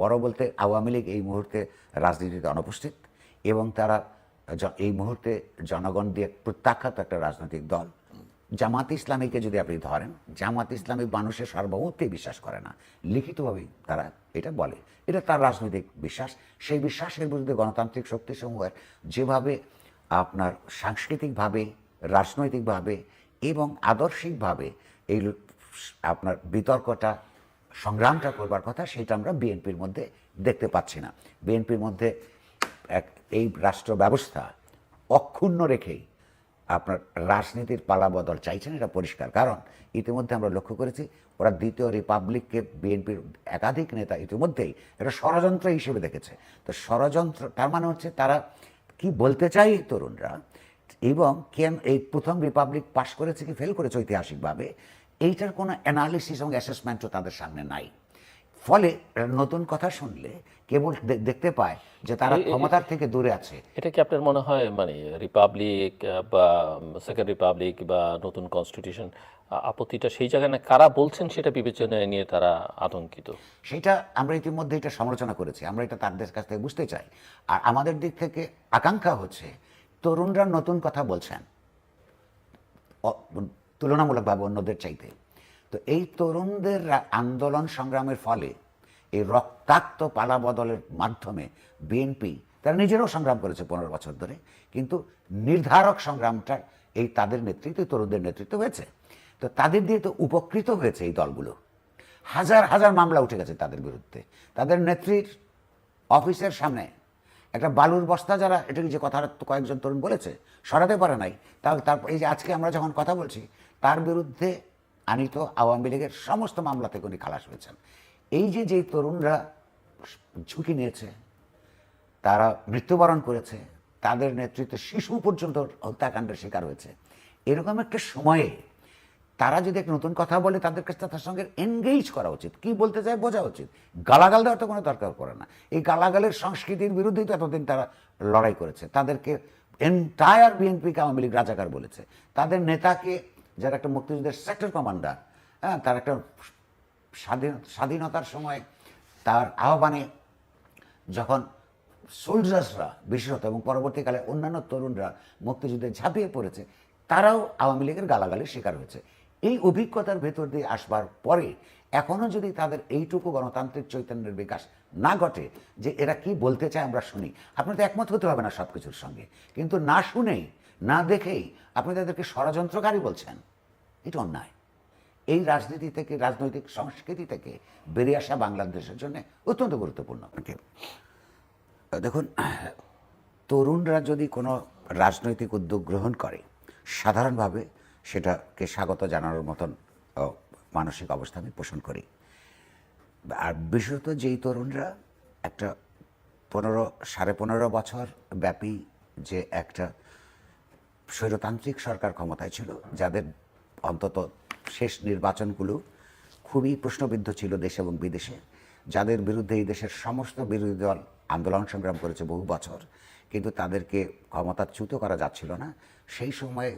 বড় বলতে আওয়ামী লীগ এই মুহূর্তে রাজনীতিতে অনুপস্থিত এবং তারা এই মুহূর্তে জনগণ দিয়ে প্রত্যাখ্যাত একটা রাজনৈতিক দল। জামাত ইসলামীকে যদি আপনি ধরেন, জামাত ইসলামী মানুষের সার্বভৌমত্বেই বিশ্বাস করে না। লিখিতভাবেই তারা এটা বলে। এটা তার রাজনৈতিক বিশ্বাস। সেই বিশ্বাসের বিরুদ্ধে গণতান্ত্রিক শক্তিসমূহের যেভাবে আপনার সাংস্কৃতিকভাবে, রাজনৈতিকভাবে এবং আদর্শিকভাবে এই আপনার বিতর্কটা সংগ্রামটা করবার কথা সেটা আমরা বিএনপির মধ্যে দেখতে পাচ্ছি না। বিএনপির মধ্যে এক, এই রাষ্ট্র ব্যবস্থা অক্ষুণ্ণ রেখেই আপনার রাজনীতির পালা বদল চাইছেন এটা পরিষ্কার। কারণ ইতিমধ্যে আমরা লক্ষ্য করেছি ওরা দ্বিতীয় রিপাবলিককে বিএনপির একাধিক নেতা ইতিমধ্যেই এটা ষড়যন্ত্র হিসেবে দেখেছে। তো ষড়যন্ত্র, তার মানে হচ্ছে তারা কি বলতে চায় তরুণরা? এবং কেন এই প্রথম রিপাবলিক পাশ করেছে কি ফেল করেছে ঐতিহাসিকভাবে? এইটার কোনো অ্যানালিসিস এবং অ্যাসেসমেন্টও তাদের সামনে নাই। ফলে নতুন কথা শুনলে কেবল দেখতে পায় যে তারা ক্ষমতার থেকে দূরে আছে। এটা কি আপনার মনে হয় মানে রিপাবলিক বা সেকেন্ড রিপাবলিক বা নতুন কনস্টিটিউশন আপত্তিটা সেই জায়গায় না কারা বলছেন সেটা বিবেচনায় নিয়ে তারা আতঙ্কিত? সেটা আমরা ইতিমধ্যে এটা সমালোচনা করেছি। আমরা এটা তাদের কাছ থেকে বুঝতে চাই। আর আমাদের দিক থেকে আকাঙ্ক্ষা হচ্ছে তরুণরা নতুন কথা বলছেন। তুলনামূলকভাবে অন্যদের চাইতে। তো এই তরুণদের আন্দোলন সংগ্রামের ফলে এই রক্তাক্ত পালা বদলের মাধ্যমে বিএনপি তারা নিজেরাও সংগ্রাম করেছে পনেরো বছর ধরে, কিন্তু নির্ধারক সংগ্রামটা এই তাদের নেতৃত্বে, তরুণদের নেতৃত্ব হয়েছে। তো তাদের দিয়ে তো উপকৃত হয়েছে এই দলগুলো। হাজার হাজার মামলা উঠে গেছে তাদের বিরুদ্ধে। তাদের নেত্রীর অফিসের সামনে একটা বালুর বস্তা যারা এটা যে কথাটা কয়েকজন তরুণ বলেছে, সরাতে পারে নাই। তাহলে তারপর এই যে আজকে আমরা যখন কথা বলছি তার বিরুদ্ধে আনিত আওয়ামী লীগের সমস্ত মামলা থেকে উনি খালাস হয়েছেন। এই যে যেই তরুণরা ঝুঁকি নিয়েছে, তারা মৃত্যুবরণ করেছে, তাদের নেতৃত্বে শিশু পর্যন্ত হত্যাকাণ্ডের শিকার হয়েছে, এরকম একটা সময়ে তারা যদি এক নতুন কথা বলে তাদের কাছে তার সঙ্গে এনগেজ করা উচিত। কি বলতে চায় বোঝা উচিত। গালাগাল দেওয়ার তো কোনো দরকার পড়ে না। এই গালাগালের সংস্কৃতির বিরুদ্ধেই তো এতদিন তারা লড়াই করেছে। তাদেরকে এন্টায়ার বিএনপিকে আওয়ামী লীগ রাজাকার বলেছে। তাদের নেতাকে যারা একটা মুক্তিযুদ্ধের সেক্টর কমান্ডার হ্যাঁ তার একটা স্বাধীন, স্বাধীনতার সময় তার আহ্বানে যখন সোলজার্সরা বিশেষত এবং পরবর্তীকালে অন্যান্য তরুণরা মুক্তিযুদ্ধে ঝাঁপিয়ে পড়েছে, তারাও আওয়ামী লীগের গালাগালির শিকার হয়েছে। এই অভিজ্ঞতার ভেতর দিয়ে আসবার পরে এখনও যদি তাদের এইটুকু গণতান্ত্রিক চৈতন্যের বিকাশ না ঘটে যে এরা কি বলতে চায় আমরা শুনি, আপনার তো একমত হতে হবে না সব কিছুর সঙ্গে। কিন্তু না শুনেই না দেখেই আপনি তাদেরকে ষড়যন্ত্রকারী বলছেন। এটা অন্যায়। এই রাজনীতি থেকে রাজনৈতিক সংস্কৃতি থেকে বেরিয়ে আসা বাংলাদেশের জন্য অত্যন্ত গুরুত্বপূর্ণ। দেখুন তরুণরা যদি কোনো রাজনৈতিক উদ্যোগ গ্রহণ করে সাধারণভাবে সেটাকে স্বাগত জানানোর মতন মানসিক অবস্থা আমি পোষণ করি। আর বিশেষত যেই তরুণরা একটা পনেরো সাড়ে পনেরো বছর ব্যাপী যে একটা স্বৈরতান্ত্রিক সরকার ক্ষমতায় ছিল, যাদের অন্তত শেষ নির্বাচনগুলো খুবই প্রশ্নবিদ্ধ ছিল দেশে এবং বিদেশে, যাদের বিরুদ্ধে এই দেশের সমস্ত বিরোধী দল আন্দোলন সংগ্রাম করেছে বহু বছর, কিন্তু তাদেরকে ক্ষমতাচ্যুত করা যাচ্ছিল না। সেই সময়ে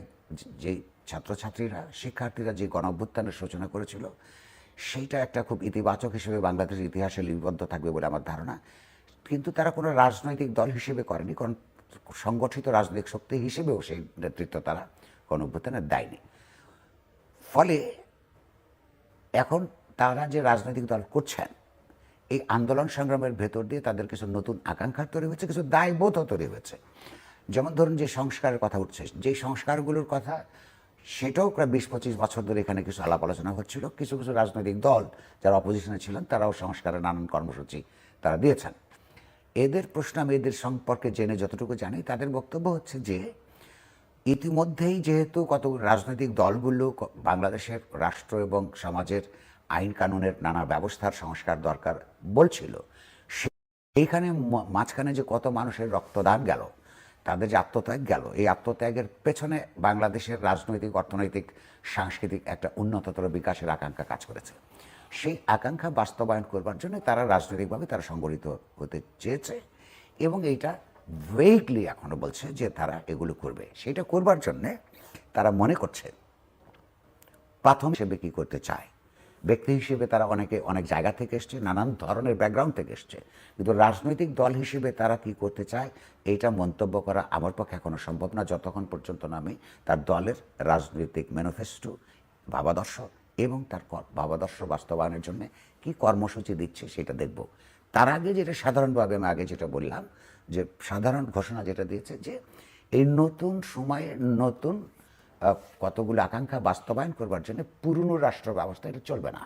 যে- ছাত্রছাত্রীরা, শিক্ষার্থীরা যে গণ সূচনা করেছিল, সেইটা একটা খুব ইতিবাচক হিসেবে বাংলাদেশের ইতিহাসে লিপিবদ্ধ থাকবে বলে আমার ধারণা। কিন্তু তারা কোনো রাজনৈতিক দল হিসেবে করেনি, কারণ সংগঠিত রাজনৈতিক শক্তি হিসেবেও সেই নেতৃত্ব তারা কোনো অভ্যুত্থানের দেয়নি। ফলে এখন তারা যে রাজনৈতিক দল করছেন, এই আন্দোলন সংগ্রামের ভেতর দিয়ে তাদের কিছু নতুন আকাঙ্ক্ষা তৈরি হয়েছে, কিছু দায়বোধও তৈরি হয়েছে। যেমন ধরুন যে সংস্কারের কথা উঠছে যেই সংস্কারগুলোর কথা, সেটাও প্রায় বিশ পঁচিশ বছর ধরে এখানে কিছু আলাপ আলোচনা হচ্ছিল। কিছু কিছু রাজনৈতিক দল যারা অপোজিশনে ছিলেন, তারাও সংস্কারের নানান কর্মসূচি তারা দিয়েছেন। এদের প্রশ্ন আমি এদের সম্পর্কে জেনে যতটুকু জানি, তাদের বক্তব্য হচ্ছে যে ইতিমধ্যেই যেহেতু কত রাজনৈতিক দলগুলো বাংলাদেশের রাষ্ট্র এবং সমাজের আইন কানুনের নানা ব্যবস্থার সংস্কার দরকার বলছিল এইখানে মাঝখানে যে কত মানুষের রক্তদান গেল, তাদের যে আত্মত্যাগ গেল, এই আত্মত্যাগের পেছনে বাংলাদেশের রাজনৈতিক, অর্থনৈতিক, সাংস্কৃতিক একটা উন্নততর বিকাশের আকাঙ্ক্ষা কাজ করেছে। সেই আকাঙ্ক্ষা বাস্তবায়ন করবার জন্য তারা রাজনৈতিকভাবে তারা সংগঠিত হতে চেয়েছে এবং এইটা ভেগলি এখনও বলছে যে তারা এগুলো করবে। সেটা করবার জন্যে তারা মনে করছে প্রাথমিক হিসেবে কী করতে চায়? ব্যক্তি হিসেবে তারা অনেকে অনেক জায়গা থেকে এসছে, নানান ধরনের ব্যাকগ্রাউন্ড থেকে এসছে। কিন্তু রাজনৈতিক দল হিসেবে তারা কি করতে চায়? এইটা মন্তব্য করা আমার পক্ষে এখনও সম্ভব না, যতক্ষণ পর্যন্ত না আমি তার দলের রাজনৈতিক ম্যানিফেস্টো ভাবাদর্শ এবং তার ভাবাদর্শ বাস্তবায়নের জন্য কি কর্মসূচি দিচ্ছে সেটা দেখব। তার আগে যেটা সাধারণভাবে আমি আগে যেটা বললাম যে সাধারণ ঘোষণা যেটা দিয়েছে যে এই নতুন সময়ে নতুন কতগুলো আকাঙ্ক্ষা বাস্তবায়ন করবার জন্য পুরনো রাষ্ট্র ব্যবস্থা এটা চলবে না।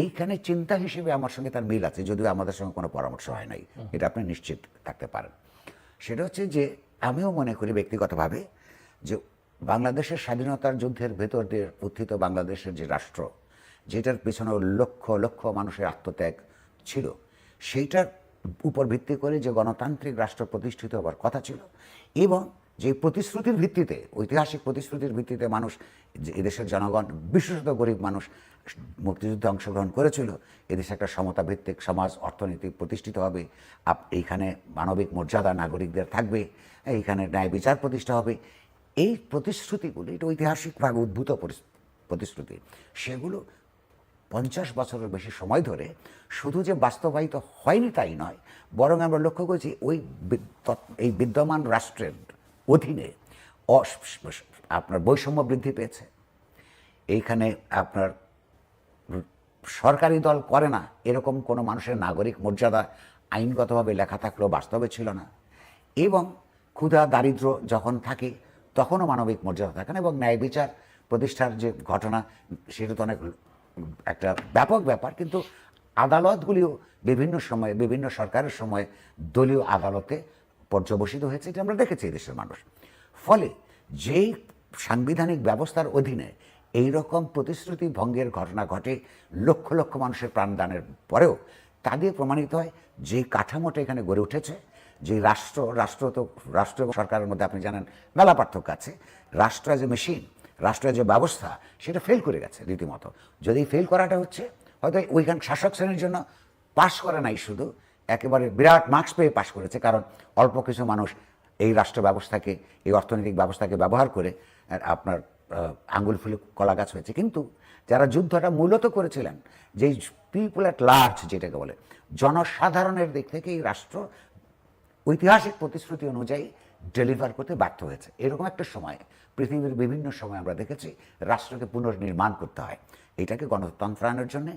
এইখানে চিন্তা হিসেবে আমার সঙ্গে তার মিল আছে যদিও আমাদের সঙ্গে কোনো পরামর্শ হয় নাই এটা আপনি নিশ্চিত থাকতে পারেন। সেটা হচ্ছে যে আমিও মনে করি ব্যক্তিগতভাবে যে বাংলাদেশের স্বাধীনতার যুদ্ধের ভেতর দিয়ে উত্থিত বাংলাদেশের যে রাষ্ট্র, যেটার পেছনে লক্ষ লক্ষ মানুষের আত্মত্যাগ ছিল, সেইটার উপর ভিত্তি করে যে গণতান্ত্রিক রাষ্ট্র প্রতিষ্ঠিত হবার কথা ছিল এবং যে প্রতিশ্রুতির ভিত্তিতে, ঐতিহাসিক প্রতিশ্রুতির ভিত্তিতে মানুষ এদেশের জনগণ, বিশেষত গরিব মানুষ মুক্তিযুদ্ধে অংশগ্রহণ করেছিল, এদেশে একটা সমতা ভিত্তিক সমাজ, অর্থনীতি প্রতিষ্ঠিত হবে, আপ, এইখানে মানবিক মর্যাদা নাগরিকদের থাকবে, এইখানে ন্যায় বিচার প্রতিষ্ঠা হবে এই প্রতিশ্রুতিগুলি, এটা ঐতিহাসিকভাবে উদ্ভূত প্রতিশ্রুতি, সেগুলো পঞ্চাশ বছরের বেশি সময় ধরে শুধু যে বাস্তবায়িত হয়নি তাই নয়, বরং আমরা লক্ষ্য করেছি ওই এই বিদ্যমান রাষ্ট্রের অধীনে আপনার বৈষম্য বৃদ্ধি পেয়েছে। এইখানে আপনার সরকারি দল করে না, এরকম কোনো মানুষের নাগরিক মর্যাদা আইনগতভাবে লেখা থাকলেও বাস্তবে ছিল না। এবং ক্ষুধা দারিদ্র যখন থাকে তখনও মানবিক মর্যাদা থাকে না এবং ন্যায় বিচার প্রতিষ্ঠার যে ঘটনা, সেটা তো অনেক একটা ব্যাপক ব্যাপার, কিন্তু আদালতগুলিও বিভিন্ন সময়ে, বিভিন্ন সরকারের সময়ে দলীয় আদালতে পর্যবসিত হয়েছে, এটা আমরা দেখেছি দেশের মানুষ। ফলে যেই সাংবিধানিক ব্যবস্থার অধীনে এই রকম প্রতিশ্রুতি ভঙ্গের ঘটনা ঘটে, লক্ষ লক্ষ মানুষের প্রাণদানের পরেও তা দিয়ে প্রমাণিত হয় যে কাঠামোটা এখানে গড়ে উঠেছে যে রাষ্ট্র রাষ্ট্র তো, রাষ্ট্র এবং সরকারের মধ্যে আপনি জানেন মেলা পার্থক্য আছে। রাষ্ট্র যে মেশিন রাষ্ট্রের যে ব্যবস্থা, সেটা ফেল করে গেছে রীতিমতো। যদি ফেল করাটা হচ্ছে, হয়তো ওইখান শাসক শ্রেণির জন্য পাশ করে নাই শুধু, একেবারে বিরাট মার্কস পেয়ে পাশ করেছে, কারণ অল্প কিছু মানুষ এই রাষ্ট্র ব্যবস্থাকে, এই অর্থনৈতিক ব্যবস্থাকে ব্যবহার করে আপনার আঙ্গুল ফুলে কলা গাছ হয়েছে। কিন্তু যারা যুদ্ধটা মূলত করেছিলেন যে পিপুল অ্যাট লার্জ যেটাকে বলে, জনসাধারণের দিক থেকে এই রাষ্ট্র ঐতিহাসিক প্রতিশ্রুতি অনুযায়ী ডেলিভার করতে ব্যর্থ হয়েছে। এরকম একটা সময়, পৃথিবীর বিভিন্ন সময় আমরা দেখেছি, রাষ্ট্রকে পুনর্নির্মাণ করতে হয়। এটাকে গণতন্ত্র গণতন্ত্রায়নের জন্য,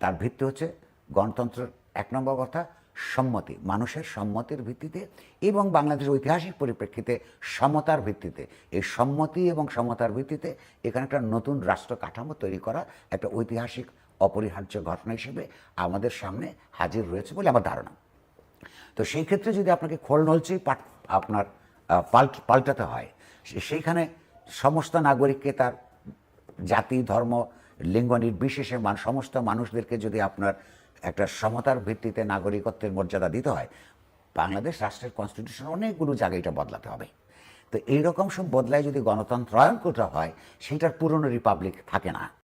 তার ভিত্তি হচ্ছে গণতন্ত্রের এক নম্বর কথা, সম্মতি, মানুষের সম্মতির ভিত্তিতে এবং বাংলাদেশের ঐতিহাসিক পরিপ্রেক্ষিতে সমতার ভিত্তিতে। এই সম্মতি এবং সমতার ভিত্তিতে এখানে একটা নতুন রাষ্ট্র কাঠামো তৈরি করা একটা ঐতিহাসিক অপরিহার্য ঘটনা হিসেবে আমাদের সামনে হাজির রয়েছে বলে আমার ধারণা। তো সেই ক্ষেত্রে যদি আপনাকে খোল নলচেই পাট আপনার পাল্ট পাল্টাতে হয় সেইখানে সমস্ত নাগরিককে তার জাতি, ধর্ম, লিঙ্গ নির্বিশেষে মান, সমস্ত মানুষদেরকে যদি আপনার একটা সমতার ভিত্তিতে নাগরিকত্বের মর্যাদা দিতে হয়, বাংলাদেশ রাষ্ট্রের কনস্টিটিউশন অনেকগুলো জায়গায় এটা বদলাতে হবে। তো এইরকম সব বদলায় যদি গণতন্ত্রায়ন করতে হয়, সেটার পুরনো রিপাবলিক থাকে না।